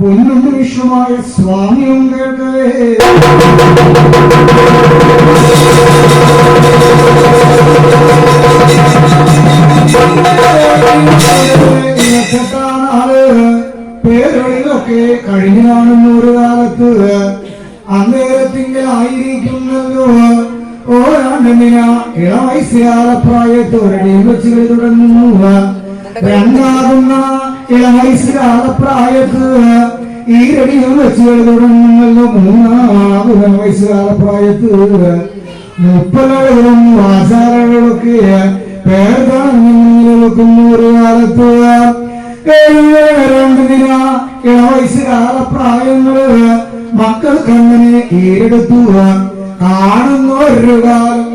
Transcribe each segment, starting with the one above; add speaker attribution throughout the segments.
Speaker 1: പൊന്നും വിഷ്ണുമായ സ്വാമിയും കേൾക്കവേ കാണുന്ന ഒരു കാലത്ത്. അന്നേരത്തിങ്കലായിരിക്കുന്നല്ലോ. ഓരാണ്ടെന്നിന ഇളവയസ്സുകാല പ്രായത്തോരടിയിൽ വെച്ച് കളി തുടങ്ങുന്നു. രണ്ടാകുന്ന വയസ്സുകാലപ്രായത്ത് ഈ മുപ്പലകളും ആചാരങ്ങളൊക്കെ പേർ കാണുന്നു ഒരു കാലത്ത്. രണ്ടിന ഇളവയസ്സുകാല പ്രായങ്ങൾ മക്കൾ കണ്ണനെ ഈരെടുത്തു കാണുന്ന ഒരു കാലം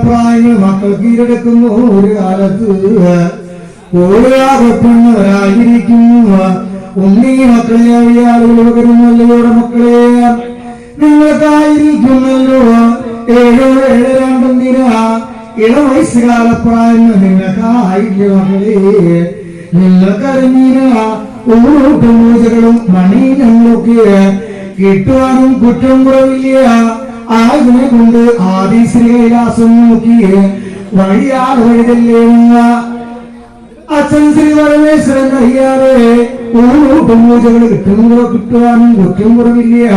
Speaker 1: പ്രായങ്ങൾ മക്കൾ കീഴടക്കുന്നു ഒരു കാലത്ത് ഓരാകപ്പെടുന്നവരായിരിക്കുന്നു ഉണ്ണി മക്കളെ ആളുകൾ പകരുന്നല്ലോടെ മക്കളെ നിങ്ങൾക്കായിരിക്കുന്നല്ലോ ഇളവയസ്സുകാല പ്രായം നിങ്ങൾക്കായില്ല മക്കളെ നിങ്ങൾക്കറിഞ്ഞീന ഓരോ പൂജകളും മണിയിലൊക്കെ കിട്ടുവാനും കുറ്റം കുറവില്ല ആകിനെ കൊണ്ട് ആദി ശ്രീകൈലാസം നോക്കി വഴിതല്ലേ അച്ഛൻ ശ്രീ പരമേശ്വരൻ അറിയാതെ പൂജകൾ കിട്ടുന്നതോ കിട്ടുവാനും കുറ്റം കുറവില്ല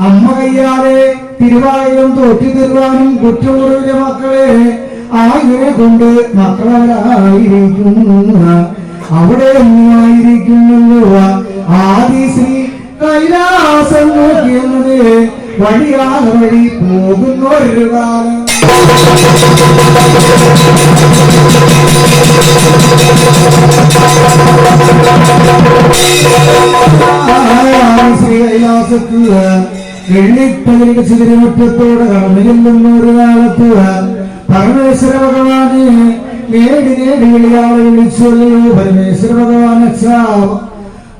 Speaker 1: അമ്മ കയ്യാതെ തിരുവായൂരം തോറ്റി തരുവാനും കുറ്റം കുറവില്ല മക്കളെ. ആയിനെ കൊണ്ട് മക്കളായിരിക്കുന്നു അവിടെ ഒന്നായിരിക്കുന്നല്ലോ ആദി ശ്രീ കൈലാസം നോക്കിയെന്നത് വഴിയാണ് വഴി പോകുന്ന ഒരു കാലം ശ്രീകൈലാസത്ത് എണ്ണിപ്പതിനെട്ട് ചിതിരമുറ്റത്തോടെ കടന്നു ചെല്ലുന്ന ഒരു കാലത്ത് പരമേശ്വര ഭഗവാനെ നേടി നേടി വിളിയാളെ വിളിച്ചൊല്ലയോ പരമേശ്വര അച്ഛാ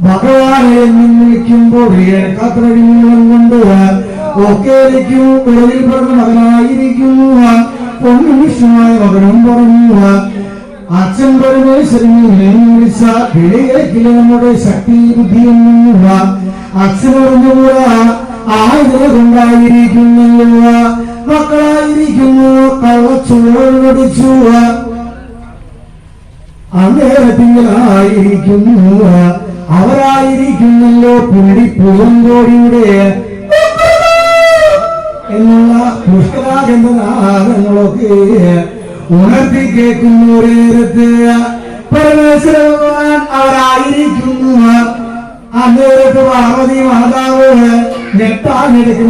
Speaker 1: ഭഗവാനെ എന്ന് വിളിക്കുമ്പോൾ കാത്രടിങ്ങളും കൊണ്ട് ഒക്കെയിരിക്കും. ഉടലിൽ പറഞ്ഞ മകനായിരിക്കുന്നു പൊന്നുവിഷ്ണുമായ മകനും പറഞ്ഞു അച്ഛൻ പരമേശ്വരനെ വിളിച്ച കിളിയേക്കില്ല നമ്മുടെ ശക്തി ബുദ്ധിയൊന്നുമില്ല അച്ഛൻ പറഞ്ഞ പോലെ ആയുധം കൊണ്ടായിരിക്കുന്നല്ലോ മക്കളായിരിക്കുന്നു. കള്ളച്ചോറ് പഠിച്ചു അന്നേരത്തിങ്കലായിരിക്കുന്നു അവരായിരിക്കുന്നല്ലോ പുള്ളി പൂവങ്കോടിയുടെ എന്നുള്ള പുഷ്കരാഗന്ധനാദങ്ങളൊക്കെ ഉണർത്തി കേൾക്കുന്നു ഒരേരത്ത്. പരമേശ്വരൻ അവരായിരിക്കുന്നു. അന്നേരത്ത് പാർവതി മാതാവ്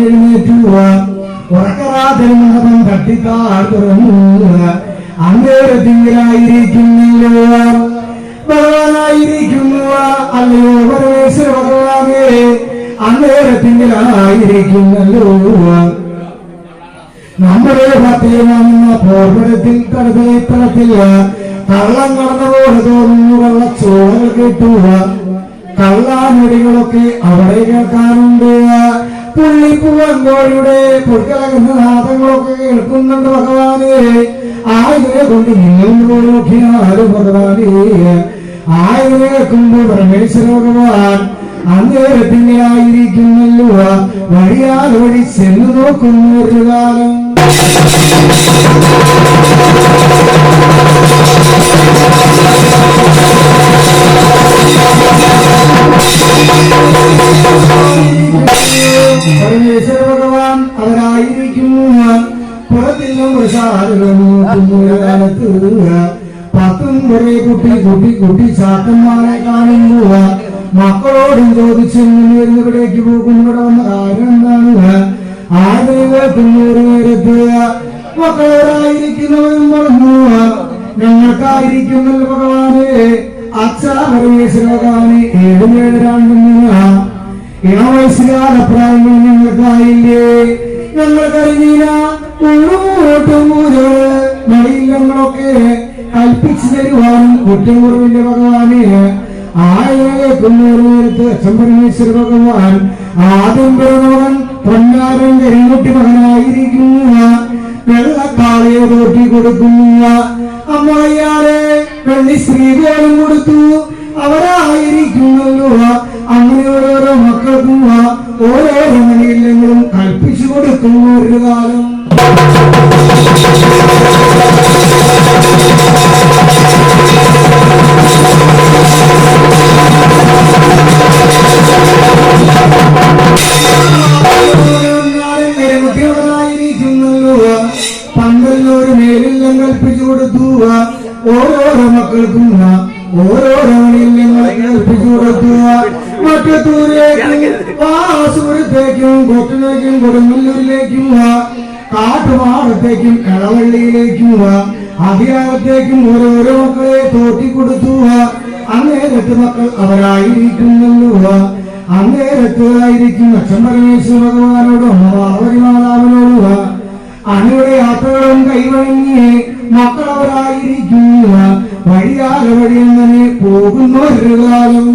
Speaker 1: എഴുന്നേറ്റു ഉറക്കറാതരം തട്ടിത്താൾ തുറന്നു അന്നേരത്തിങ്കലായിരിക്കുന്നല്ലോ ഭഗവാനായിരിക്കുന്നു അല്ലയോ പരമേശ്വര ഭഗവാനേ. അന്നേരത്തിങ്കലായിരിക്കുന്നല്ലോ നമ്മുടെ ഭക്തിയെന്ന പോർവടത്തിൽ തടത്തിൽ കള്ളം കടന്നപോലെ തോന്നുന്നു വെള്ളച്ചോളകൾ കിട്ടുക. കള്ളാനടികളൊക്കെ അവിടെ കേൾക്കാറുണ്ട്. പുള്ളിപ്പൂവങ്കോഴിയുടെ പൊടിക്കലകുന്ന നാദങ്ങളൊക്കെ കേൾക്കുന്നുണ്ട് ഭഗവാനെ. ആയതിനെ കൊണ്ട് നിങ്ങളും നോക്കിയാലും ഭഗവാനെ. ആയതിനെ കേൾക്കുമ്പോൾ പരമേശ്വര ഭഗവാൻ അന്നേരത്തിങ്ങനായിരിക്കുന്നല്ലോ വഴിയാൽ വഴി ചെന്നു നോക്കുന്നു ഒരു കാലം. പരമേശ്വര ഭഗവാൻ മക്കളോടും ചോദിച്ചു ഇവിടേക്ക് പോകും. ഇവിടെ വന്ന കാര്യം എന്താണ് കേൾക്കുന്നൊരു നേരത്ത് മക്കളോടായിരിക്കുന്നവരും പറഞ്ഞു ഞങ്ങൾക്കായിരിക്കുന്നല്ലോ ഭഗവാനെ അച്ഛാ പരമേശ്വര ഭഗവാനെ ഏഴുമേഴ് രണ്ടെന്ന് ഇളവയസ്സുകാല പ്രായങ്ങൾ ഞങ്ങൾക്കായില്ലേ? ഞങ്ങൾക്കറിഞ്ഞില്ല. ഉള്ളോട്ടും മടിയില്ലങ്ങളൊക്കെ കൽപ്പിച്ചു തരുവാനും കുറ്റം കുറവില്ല ഭഗവാനെ ആയിരക്കുന്ന ഒരു നേരത്ത് അച്ഛൻ പരമേശ്വര ഭഗവാൻ ആദ്യം പിറന്നവൻ പൊന്നാരൻ കരിങ്കുട്ടി മകനായിരിക്കുന്ന വെള്ളക്കാളയെ തോട്ടി കൊടുക്കുന്ന അമ്മയ്യാറെ വെള്ളി ശ്രീകോളം കൊടുത്തു. അവരായിരിക്കുന്നല്ലോ ഓരോ രമണീയങ്ങളും കൽപ്പിച്ചു കൊടുക്കുന്നു ഒരു കാലം. പന്തല്ലൊരു മേലില്ലം കൽപ്പിച്ചു കൊടുത്തു ഓരോരോ മക്കൾക്കും ഓരോരോ മേലില്ലങ്ങൾ വാസൂരത്തേക്കും കൊട്ടിലേക്കും കൊടുങ്ങല്ലൂരിലേക്കും കാട്ടുപാടത്തേക്കും ഇളവള്ളിയിലേക്കും അധികാരത്തേക്കും ഓരോരോ മക്കളെ തോട്ടിക്കൊടുത്തു അങ്ങേരത്ത് മക്കൾ അവരായിരിക്കുന്നല്ലോ അങ്ങേരത്തായിരിക്കും അച്ഛൻ പരമേശ്വര ഭഗവാനോടും പാർവതി മാതാവിനോടും അങ്ങയുടെ യാത്രകളും കൈവഴങ്ങി മക്കളവരായിരിക്കുക വഴിയാലെ വഴിയങ്ങനെ പോകുന്ന ഒരു കാലം.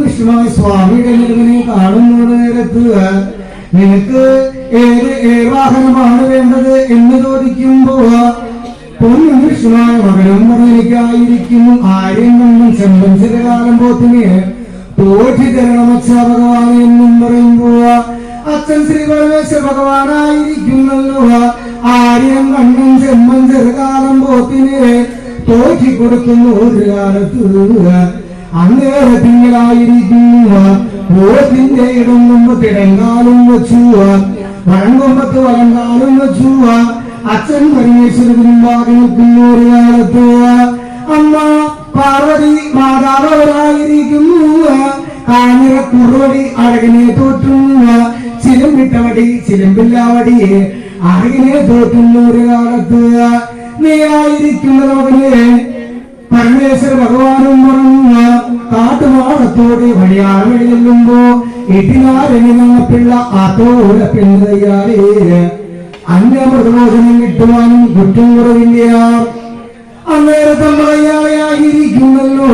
Speaker 1: വിഷ്ണുവായ കാണുന്ന നേരത്ത് നിനക്ക് ഏത് ഏവാഹനമാണ് വേണ്ടത് എന്ന് ചോദിക്കുമ്പോ പൊന്നും വിഷ്ണുവായ മകനും പറഞ്ഞിരിക്കായിരിക്കുന്നു ആര്യം കണ്ടും ചെമ്പൻ ചിരകാലം പോത്തിന്. തോറ്റി തരണമച്ച ഭഗവാൻ എന്നും പറയുമ്പോ അച്ഛൻ ശ്രീ പരമേശ്വര ഭഗവാനായിരിക്കുന്നല്ലോ. ആര്യം കണ്ണും ചെമ്മൻ ചെറുകാലം പോത്തിന് തോറ്റി കൊടുക്കുന്നു ഒരു കാലത്ത്. അങ്ങേരത്തിങ്കലായിരിക്കുന്നു ഓത്തിന്റെ ഇടം മുമ്പ് തിടങ്കാലും വെച്ചു. വെച്ചു. അച്ഛൻ പരമേശ്വരത്തിനും ഭാഗം നിൽക്കുന്ന ഒരു കാലത്ത് അമ്മ പാർവതി മാതാവരായിരിക്കുന്നു കാഞ്ഞിര കുറുവടി അഴകിനെ തോറ്റുന്ന ചിലമ്പിട്ടവടി ചിലമ്പില്ലാവടിയെ അഴകിനെ തോറ്റുന്നു ഒരു കാലത്ത് നീ ആയിരിക്കുന്ന മകനെ പരമേശ്വര ഭഗവാനും പറഞ്ഞ കാട്ടുമാടത്തോടെ വഴിയാറുകളിൽ ചെല്ലുമ്പോ എട്ടിനാരങ്ങ പിള്ള ആത്തോടെ പിള്ളയാലേ അന്യമൃതബോധനം കിട്ടുവാനും കുറ്റം കുറവില്ല അന്നേരത്തെ മലയാളിയായിരിക്കുന്നല്ലോ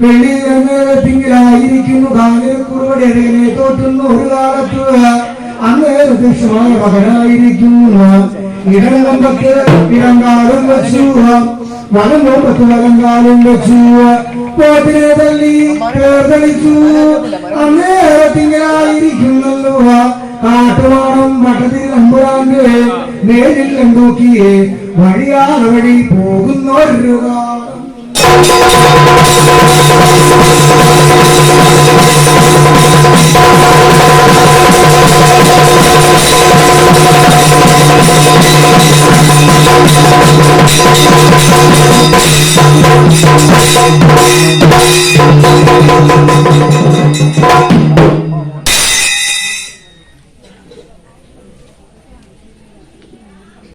Speaker 1: വെള്ളി അന്നേരത്തിങ്കിലായിരിക്കുന്നു കാഞ്ഞിരക്കുറുവടി അരകനെ തോറ്റുന്നു ഒരു കാലത്ത് അന്നേരത്തെ ക്ഷമായ മകനായിരിക്കുന്നു ഇടംകൊമ്പത്ത് ഇടങ്കാലം വെച്ചു. വലംകൊമ്പത്ത് വലങ്കാലം വെച്ചു. പോത്തിനെ തള്ളി പേർതളിച്ചു അന്നേരത്തിങ്കിലായിരിക്കുന്നല്ലോ കാട്ടുവാണം അമ്പുരാന്റെ പേരിൽ കണ്ടൂക്കിയേ വഴിയാർ വഴി പോകുന്നൊരു